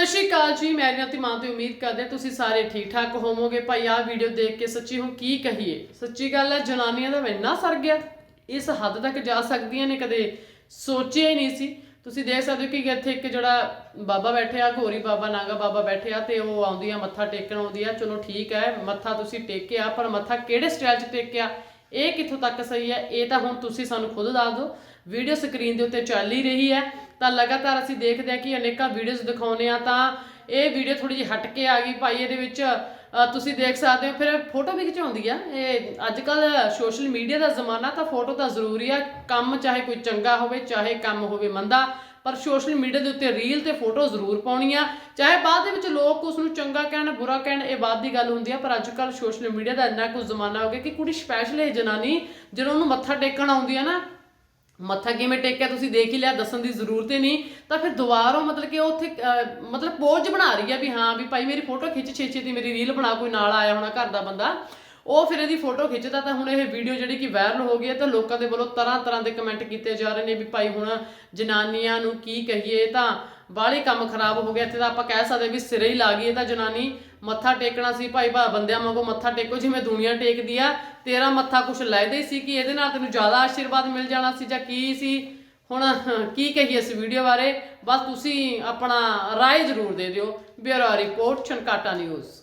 ਸਤਿ ਸ਼੍ਰੀ ਅਕਾਲ ਜੀ, ਮੈਂ ਰਿਆਤੀ ਮਾਂ ਤੋਂ ਉਮੀਦ ਕਰਦੇ ਹਾਂ ਤੁਸੀਂ ਸਾਰੇ ਠੀਕ ਠਾਕ ਹੋਵੋਗੇ, ਭਾਈ ਆਹ ਵੀਡੀਓ ਦੇਖ ਕੇ ਸੱਚੀ ਹੁਣ ਕੀ ਕਹੀਏ? ਸੱਚੀ ਗੱਲ ਹੈ, ਜਨਾਨੀਆਂ ਦਾ ਇੰਨਾ ਸਰ ਗਿਆ। ਇਸ ਹੱਦ ਤੱਕ ਜਾ ਸਕਦੀਆਂ ਨੇ, ਕਦੇ ਸੋਚਿਆ ਹੀ ਨਹੀਂ ਸੀ। ਤੁਸੀਂ ਦੇਖ ਸਕਦੇ ਹੋ ਕਿ ਇੱਥੇ ਇੱਕ ਜਿਹੜਾ ਬਾਬਾ ਬੈਠੇ ਆ ਘੋਰੀ ਬਾਬਾ, ਨਾਗਾ ਬਾਬਾ ਬੈਠੇ ਆ ਤੇ ਉਹ ਆਉਂਦੀ ਆ ਮੱਥਾ ਟੇਕਣ ਆਉਂਦੀ ਆ ਚਲੋ ਠੀਕ ਹੈ, ਮੱਥਾ ਤੁਸੀਂ ਟੇਕਿਆ, ਪਰ ਮੱਥਾ ਕਿਹੜੇ ਸਟਾਈਲ 'ਚ ਟੇਕਿਆ? ਇਹ ਕਿੱਥੋਂ ਤੱਕ ਸਹੀ ਹੈ? ਇਹ ਤਾਂ ਹੁਣ ਤੁਸੀਂ ਸਾਨੂੰ ਖੁਦ ਦੱਸ ਦਿਓ। ਵੀਡੀਓ ਸਕਰੀਨ ਦੇ ਉੱਤੇ ਚੱਲ ਹੀ ਰਹੀ ਹੈ। ਤਾਂ ਲਗਾਤਾਰ ਅਸੀਂ ਦੇਖਦੇ ਹਾਂ ਕਿ ਅਨੇਕਾਂ ਵੀਡੀਓਜ਼ ਦਿਖਾਉਨੇ ਆ ਤਾਂ ਇਹ ਵੀਡੀਓ ਥੋੜੀ ਜਿਹੀ ਹਟ ਕੇ ਆ ਗਈ ਭਾਈ, ਇਹਦੇ ਵਿੱਚ ਤੁਸੀਂ ਦੇਖ ਸਕਦੇ ਹੋ, ਫਿਰ ਫੋਟੋ ਵੀ ਖਿਚਾਉਂਦੀ ਆ। ਇਹ ਅੱਜ ਕੱਲ ਸੋਸ਼ਲ ਮੀਡੀਆ ਦਾ ਜ਼ਮਾਨਾ ਤਾਂ ਫੋਟੋ ਤਾਂ ਜ਼ਰੂਰੀ ਆ, ਕੰਮ ਚਾਹੇ ਕੋਈ ਚੰਗਾ ਹੋਵੇ, ਚਾਹੇ ਕੰਮ ਹੋਵੇ ਮੰਦਾ, ਪਰ ਸੋਸ਼ਲ ਮੀਡੀਆ ਦੇ ਉੱਤੇ ਰੀਲ ਤੇ ਫੋਟੋ ਜ਼ਰੂਰ ਪਾਉਣੀ ਆ। ਚਾਹੇ ਬਾਅਦ ਦੇ ਵਿੱਚ ਲੋਕ ਉਸ ਨੂੰ ਚੰਗਾ ਕਹਿਣ, ਬੁਰਾ ਕਹਿਣ, ਇਹ ਬਾਅਦ ਦੀ ਗੱਲ ਹੁੰਦੀ ਆ, ਪਰ ਅੱਜ ਕੱਲ ਸੋਸ਼ਲ ਮੀਡੀਆ ਦਾ ਇੰਨਾ ਕੁ ਜ਼ਮਾਨਾ ਹੋ ਗਿਆ ਕਿ ਕੁੜੀ ਸਪੈਸ਼ਲ ਇਹ ਜਨਾਨੀ, ਜਦੋਂ ਉਹਨੂੰ ਮੱਥਾ ਟੇਕਣ ਆਉਂਦੀ ਆ ਨਾ ਮੱਥਾ ਕਿਵੇਂ ਟੇਕਿਆ ਤੁਸੀਂ ਦੇਖ ਹੀ ਲਿਆ, ਦੱਸਣ ਦੀ ਜ਼ਰੂਰਤ ਹੀ ਨਹੀਂ। ਤਾਂ ਫਿਰ ਦੁਬਾਰਾ ਮਤਲਬ ਕਿ ਉਹ ਉੱਥੇ ਮਤਲਬ ਪੋਜ ਬਣਾ ਰਹੀ ਆ ਵੀ ਹਾਂ ਵੀ ਭਾਈ ਮੇਰੀ ਫੋਟੋ ਖਿੱਚ ਛੇ ਛੇ ਦੀ ਮੇਰੀ ਰੀਲ ਬਣਾ, ਕੋਈ ਨਾਲ ਆਇਆ ਹੋਣਾ ਘਰ ਦਾ ਬੰਦਾ। ਉਹ ਫਿਰ ਇਹਦੀ ਫੋਟੋ ਖਿੱਚਦਾ ਤਾਂ ਹੁਣ ਇਹ ਵੀਡੀਓ ਜਿਹੜੀ ਕਿ ਵਾਇਰਲ ਹੋ ਗਈ ਹੈ ਤਾਂ ਲੋਕਾਂ ਦੇ ਵੱਲੋਂ ਤਰ੍ਹਾਂ ਤਰ੍ਹਾਂ ਦੇ ਕਮੈਂਟ ਕੀਤੇ ਜਾ ਰਹੇ ਨੇ ਵੀ ਭਾਈ ਹੁਣ ਜਨਾਨੀਆਂ ਨੂੰ ਕੀ ਕਹੀਏ ਤਾਂ ਬਾਹਲੇ ਕੰਮ ਖਰਾਬ ਹੋ ਗਿਆ। ਇੱਥੇ ਤਾਂ ਆਪਾਂ ਕਹਿ ਸਕਦੇ ਵੀ ਸਿਰੇ ਹੀ ਲਾ ਗਈ ਤਾਂ ਜਨਾਨੀ। ਮੱਥਾ ਟੇਕਣਾ ਸੀ ਭਾਈ, ਬਾ ਬੰਦਿਆਂ ਵਾਂਗੂ ਮੱਥਾ ਟੇਕੋ, ਜਿਵੇਂ ਦੁਨੀਆ ਟੇਕਦੀ ਆ, ਤੇਰਾ ਮੱਥਾ ਕੁਛ ਲੈਦੇ ਹੀ ਸੀ ਕਿ ਇਹਦੇ ਨਾਲ ਤੈਨੂੰ ਜ਼ਿਆਦਾ ਆਸ਼ੀਰਵਾਦ ਮਿਲ ਜਾਣਾ ਸੀ ਜਾਂ ਕੀ ਸੀ? ਹੁਣ ਕੀ ਕਹੀਏ ਇਸ ਵੀਡੀਓ ਬਾਰੇ? ਬਸ ਤੁਸੀਂ ਆਪਣਾ ਰਾਏ ਜ਼ਰੂਰ ਦੇ ਦਿਓ। Bureau report Chhankata news.